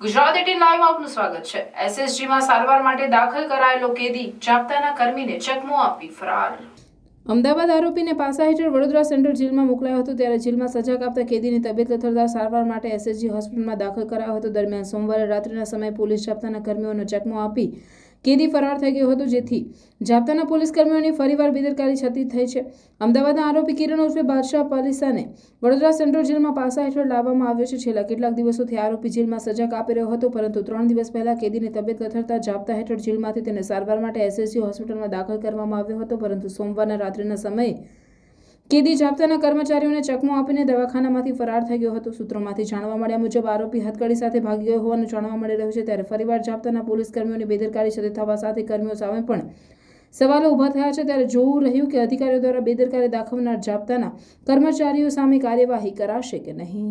Gujarat eighteen લાઈવમાં આપનું સ્વાગત છે. એસએસજીમાં સારવાર માટે દાખલ કરાયેલો કેદી જાપ્તાના કર્મીને ચકમો આપી ફરાર. અમદાવાદ આરોપીને પાસા હેઠળ વડોદરા સેન્ટ્રલ જેલમાં મોકલાયો હતો ત્યારે જેલમાં સજા કાપતા કેદીની તબિયત લથડતા સારવાર માટે એસએસજી હોસ્પિટલમાં દાખલ કરાયો હતો. દરમિયાન સોમવારે રાત્રિના સમયે પોલીસ જાપ્તાના કર્મીઓનો ચકમો આપી કેદી ફરાર થઈ ગયો હતો જેથી જાપ્તાના પોલીસ કર્મીઓની ફરીવાર બેદરકારી છતી થઈ છે. અમદાવાદના આરોપી કિરણ ઉર્ફે બાદશાહ પાલિસાને વડોદરા સેન્ટ્રલ જેલમાં પાસા હેઠળ લાવવામાં આવ્યો છે. છેલ્લા કેટલાક દિવસોથી આરોપી જેલમાં સજા કાપી રહ્યો હતો, પરંતુ ત્રણ દિવસ પહેલા કેદીની તબિયત લથડતા જાપ્તા હેઠળ જેલમાંથી તેને સારવાર માટે એસએસજી હોસ્પિટલમાં દાખલ કરવામાં આવ્યો હતો, પરંતુ સોમવારના રાત્રિના સમયે કેદી જાપ્તાના કર્મચારીઓને ચકમો આપીને દવાખાનામાંથી ફરાર થઈ ગયો હતો. સૂત્રોમાંથી જાણવા મળ્યા મુજબ, આરોપી હથકડી સાથે ભાગી ગયો હોવાનું જાણવા મળી રહ્યું છે. ત્યારે ફરીવાર જાપ્તાના પોલીસ કર્મીઓની બેદરકારી સાથે થવા સાથે કર્મીઓ સામે પણ સવાલો ઊભા થયા છે. ત્યારે જોવું રહ્યું કે અધિકારીઓ દ્વારા બેદરકારી દાખવનાર જાપ્તાના કર્મચારીઓ સામે કાર્યવાહી કરાશે કે નહીં.